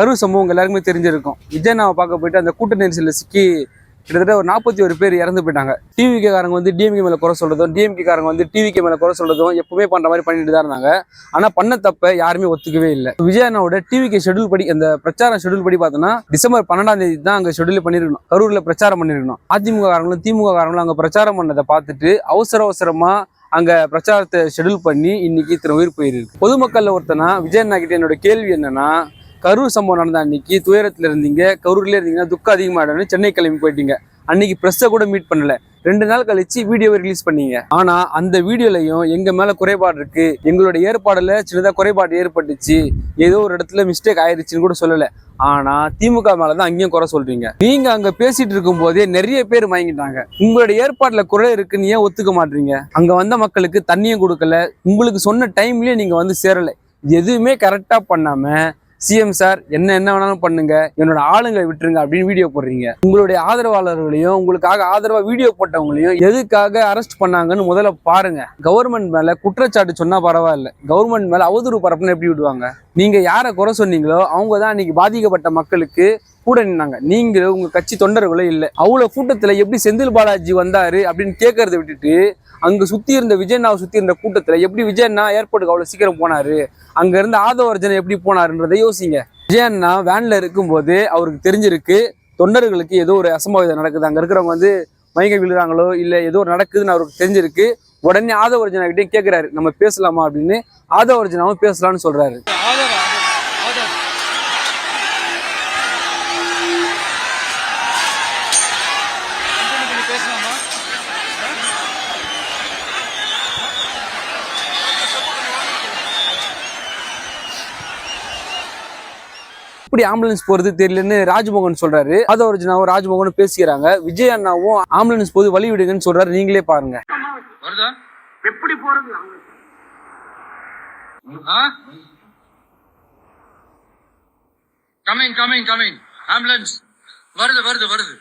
கரு சம்பவம் எல்லாருக்குமே தெரிஞ்சிருக்கும். நாவை பார்க்க போயிட்டு அந்த கூட்ட நெரிசலில் சிக்கி கிட்டத்தட்ட ஒரு நாற்பத்தி ஒரு பேர் இறந்து போயிட்டாங்க. டிவிகே காரங்க வந்து டிஎம்கே மேலே குறை சொல்கிறதும் டிஎம்கே காரங்க வந்து டிவிகே மேலே குறை சொல்கிறதும் எப்பவுமே பண்ணுற மாதிரி பண்ணிட்டு தான் இருந்தாங்க. ஆனால் பண்ண தப்ப யாருமே ஒத்துக்கவே இல்லை. விஜயனாவோட டிவிகே ஷெட்யூல் படி அந்த பிரச்சாரம் ஷெட்யூல் படி பார்த்தோன்னா டிசம்பர் பன்னெண்டாம் தேதி தான் அங்கே ஷெட்யூல் பண்ணியிருக்கணும் கரூரில் பிரச்சாரம் பண்ணிருக்கணும். அதிமுக காரங்களும் திமுக காரங்களும் அங்கே பிரச்சாரம் பண்ணதை பார்த்துட்டு அவசர அவசரமாக அங்கே பிரச்சாரத்தை ஷெட்யூல் பண்ணி இன்னைக்கு இத்தனை உயிர் போயிருக்கு பொதுமக்களில் ஒருத்தனா விஜயண்ணா கிட்ட என்னோட கேள்வி என்னன்னா கரூர் சம்பவம் நடந்த அன்னைக்கு துயரத்தில் இருந்தீங்க கரூர்லேயே இருந்தீங்கன்னா துக்கம் அதிகமாடன்னு சென்னை கிளம்பி போயிட்டீங்க. அன்னைக்கு ப்ரெஸ்ஸை கூட மீட் பண்ணல. ரெண்டு நாள் கழிச்சு வீடியோவை ரிலீஸ் பண்ணீங்க. ஆனா அந்த வீடியோலையும் எங்க மேல குறைபாடு இருக்கு. எங்களோட ஏற்பாடுல சின்னதா குறைபாடு ஏற்பட்டுச்சு. ஏதோ ஒரு இடத்துல மிஸ்டேக் ஆயிருச்சுன்னு கூட சொல்லல. ஆனா திமுக மேலதான் அங்கேயும் குறை சொல்றீங்க. நீங்க அங்க பேசிட்டு இருக்கும் போதே நிறைய பேர் வாங்கிட்டாங்க உங்களோட ஏற்பாடுல குறை இருக்குன்னு ஏன் ஒத்துக்க மாட்டீங்க? அங்க வந்த மக்களுக்கு தண்ணியும் கொடுக்கல. உங்களுக்கு சொன்ன டைம்லயே நீங்க வந்து சேரல. எதுவுமே கரெக்டா பண்ணாம சிஎம் சார் என்ன என்ன வேணாலும் பண்ணுங்க. என்னோட ஆளுங்களை விட்டுருங்க அப்படின்னு வீடியோ போடுறீங்க. உங்களுடைய ஆதரவாளர்களையும் உங்களுக்காக ஆதரவா வீடியோ போட்டவங்களையும் எதுக்காக அரெஸ்ட் பண்ணாங்கன்னு முதல்ல பாருங்க. கவர்மெண்ட் மேல குற்றச்சாட்டு சொன்னா பரவாயில்ல. கவர்மெண்ட் மேல அவதூறு பரப்புன்னு எப்படி விடுவாங்க? நீங்க யாரை குறை சொன்னீங்களோ அவங்க தான் அன்னைக்கு பாதிக்கப்பட்ட மக்களுக்கு கூட நின்னாங்க. நீங்க உங்க கட்சி தொண்டர்களோ இல்லை. அவ்வளவு கூட்டத்துல எப்படி செந்தில் பாலாஜி வந்தாரு அப்படின்னு கேட்கறத விட்டுட்டு அங்க சுத்தி இருந்த விஜயண்ணாவை சுத்தி இருந்த கூட்டத்துல எப்படி விஜயண்ணா ஏர்போர்ட்டுக்கு அவ்வளவு சீக்கிரம் போனாரு? அங்க இருந்த ஆதவர்ஜனை எப்படி போனாருன்றதை யோசிங்க. விஜயண்ணா வேன்ல இருக்கும்போது அவருக்கு தெரிஞ்சிருக்கு தொண்டர்களுக்கு ஏதோ ஒரு அசம்பாவிதம் நடக்குது. அங்க இருக்கிறவங்க வந்து மயங்க விழுறாங்களோ இல்ல ஏதோ ஒரு நடக்குதுன்னு அவருக்கு தெரிஞ்சிருக்கு. உடனே ஆதவர்ஜனா கிட்டே கேட்கிறாரு நம்ம பேசலாமா அப்படின்னு ஆதவர்ஜனாவும் பேசலாம்னு சொல்றாரு. இப்படி ஆம்புலன்ஸ் போறது தெரியலன்னு ராஜ்மோகன் சொல்றாரு. ஆதவர்ஜனாவும் ராஜ்மோகனும் பேசிக்கிறாங்க. விஜய் அண்ணாவும் ஆம்புலன்ஸ் போது வழி விடுங்கன்னு சொல்றாரு. நீங்களே பாருங்க. வருதா? எப்படி போறது? கமிங் கமிங் கமிங் ஆம்புலன்ஸ் வருது வருது வருது.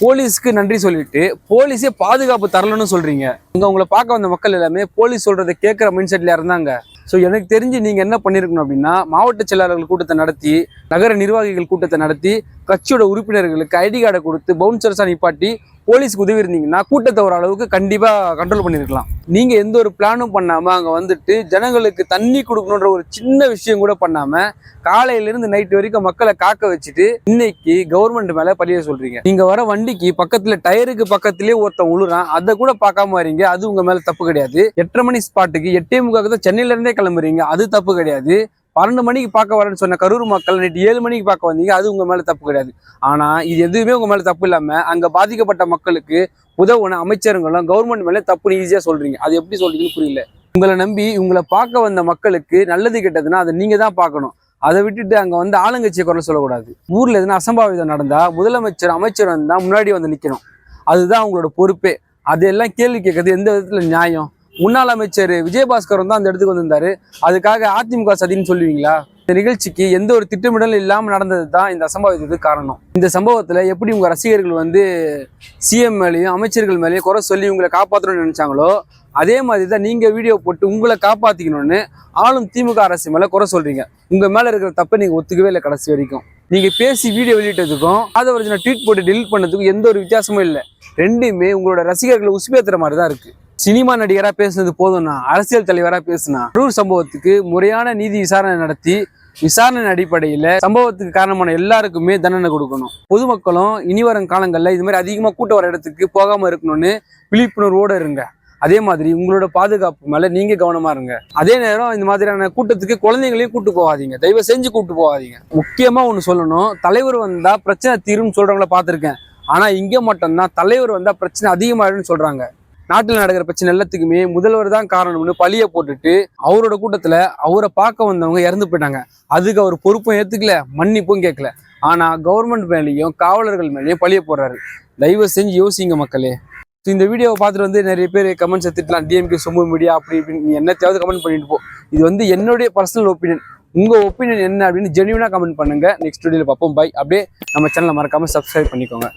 போலீஸ்க்கு நன்றி சொல்லிட்டு போலீஸே பாதுகாப்பு தரலன்னு சொல்றீங்க. இங்க உங்களை பார்க்க வந்த மக்கள் எல்லாமே போலீஸ் சொல்றதை கேட்கிற மைண்ட் செட்ல இருந்தாங்க. ஸோ எனக்கு தெரிஞ்சு நீங்கள் என்ன பண்ணியிருக்கணும் அப்படின்னா மாவட்ட செயலாளர்கள் கூட்டத்தை நடத்தி நகர நிர்வாகிகள் கூட்டத்தை நடத்தி கட்சியோட உறுப்பினர்களுக்கு ஐடி கார்டை கொடுத்து பவுன்சர்ஸாக நிப்பாட்டி போலீஸ்க்கு உதவி இருந்தீங்கன்னா கூட்டத்தை ஒரு அளவுக்கு கண்டிப்பாக கண்ட்ரோல் பண்ணியிருக்கலாம் நீங்கள் எந்த ஒரு பிளானும் பண்ணாமல் அங்கே வந்துட்டு ஜனங்களுக்கு தண்ணி கொடுக்கணுன்ற ஒரு சின்ன விஷயம் கூட பண்ணாமல் காலையிலேருந்து நைட்டு வரைக்கும் மக்களை காக்க வச்சுட்டு இன்னைக்கு கவர்மெண்ட் மேலே பழிய சொல்கிறீங்க நீங்கள் வர வண்டிக்கு பக்கத்தில் டயருக்கு பக்கத்துலேயே ஒருத்தன் உழுறான் அதை கூட பார்க்காம வரீங்க அது உங்கள் மேலே தப்பு கிடையாது. எட்டரை மணி ஸ்பாட்டுக்கு எட்டே முக்காக்கு தான் சென்னையிலேருந்தே கிளம்புறீங்க அது தப்பு கிடையாது. பன்னெண்டு மணிக்கு பார்க்க வரேன்னு சொன்ன கரூர் மக்கள் நேற்று ஏழு மணிக்கு பார்க்க வந்தீங்க. அது உங்கள் மேலே தப்பு கிடையாது. ஆனால் இது எதுவுமே உங்கள் மேலே தப்பு இல்லாமல் அங்கே பாதிக்கப்பட்ட மக்களுக்கு உதவுன அமைச்சருங்களும் கவர்மெண்ட் மேலே தப்புன்னு ஈஸியாக சொல்கிறீங்க அது எப்படி சொல்கிறீங்கன்னு புரியல. உங்களை நம்பி உங்களை பார்க்க வந்த மக்களுக்கு நல்லது கெட்டதுன்னா அதை நீங்கள் தான் பார்க்கணும். அதை விட்டுட்டு அங்கே வந்து ஆளுங்கட்சியை குரல் சொல்லக்கூடாது. ஊரில் எதுனா அசம்பாவிதம் நடந்தால் முதலமைச்சர் அமைச்சர் வந்தால் முன்னாடி வந்து நிற்கணும் அதுதான் அவங்களோட பொறுப்பே. அதெல்லாம் கேள்வி கேட்கறது எந்த விதத்தில் நியாயம்? முன்னாள் அமைச்சர் விஜயபாஸ்கர் தான் அந்த இடத்துக்கு வந்திருந்தாரு. அதுக்காக அதிமுக சதின்னு சொல்லுவீங்களா? இந்த நிகழ்ச்சிக்கு எந்த ஒரு திட்டமிடலும் இல்லாமல் நடந்தது தான் இந்த அசம்பாவிதத்துக்கு காரணம். இந்த சம்பவத்தில் எப்படி உங்கள் ரசிகர்கள் வந்து சிஎம் மேலேயும் அமைச்சர்கள் மேலேயும் குறை சொல்லி உங்களை காப்பாற்றணும்னு நினச்சாங்களோ அதே மாதிரி தான் நீங்கள் வீடியோ போட்டு உங்களை காப்பாற்றிக்கணும்னு ஆளும் திமுக அரசு மேலே குறை சொல்கிறீங்க உங்கள் மேலே இருக்கிற தப்பை நீங்கள் ஒத்துக்கவே இல்லை கடைசி வரைக்கும். நீங்கள் பேசி வீடியோ வெளியிட்டதுக்கும் அதை ஒரு ட்வீட் போட்டு டெலிட் பண்ணதுக்கும் எந்த ஒரு வித்தியாசமும் இல்லை. ரெண்டுமே உங்களோட ரசிகர்களை உசுப்பேற்றுற மாதிரி தான் இருக்குது சினிமா நடிகராக பேசுனது போதும்னா அரசியல் தலைவராக பேசினா கரூர் சம்பவத்துக்கு முறையான நீதி விசாரணை நடத்தி விசாரணை அடிப்படையில சம்பவத்துக்கு காரணமான எல்லாருக்குமே தண்டனை கொடுக்கணும். பொதுமக்களும் இனி வரும் காலங்களில் இது மாதிரி அதிகமாக கூட்ட வர இடத்துக்கு போகாமல் இருக்கணும்னு விழிப்புணர்வோட இருங்க. அதே மாதிரி உங்களோட பாதுகாப்பு மேலே நீங்க கவனமா இருங்க. அதே நேரம் இந்த மாதிரியான கூட்டத்துக்கு குழந்தைங்களையும் கூட்டு போகாதீங்க. தயவு செஞ்சு கூட்டு போகாதீங்க. முக்கியமா ஒன்று சொல்லணும். தலைவர் வந்தா பிரச்சனை தீரும்னு சொல்றவங்கள பார்த்துருக்கேன். ஆனா இங்க மட்டும்தான் தலைவர் வந்தா பிரச்சனை அதிகமாயிடும்னு சொல்றாங்க. நாட்டில் நடக்கிற பிரச்சனை எல்லாத்துக்குமே முதல்வர் தான் காரணம்னு பழிய போட்டுட்டு அவரோட கூட்டத்துல அவரை பார்க்க வந்தவங்க இறந்து போயிட்டாங்க. அதுக்கு அவர் பொறுப்பும் ஏத்துக்கல மன்னிப்பும் கேட்கல. ஆனா கவர்மெண்ட் மேலேயும் காவலர்கள் மேலேயும் பழிய போடுறாரு. தயவு செஞ்சு யோசிங்க மக்களே. ஸோ இந்த வீடியோவை பார்த்துட்டு வந்து நிறைய பேர் கமெண்ட்ஸ் எடுத்துக்கலாம் டிஎம்கே சொம்பு மீடியா அப்படி இப்படின்னு நீ என்னத்தையாவது கமெண்ட் பண்ணிட்டு போ. இது வந்து என்னுடைய பர்சனல் ஒப்பீனியன் உங்க ஒப்பீனியன் என்ன அப்படின்னு ஜென்யூனாக கமெண்ட் பண்ணுங்க. நெக்ஸ்ட் வீடியோவில் பார்ப்போம். பை அப்படியே நம்ம சேனலை மறக்காம சப்ஸ்கிரைப் பண்ணிக்கோங்க.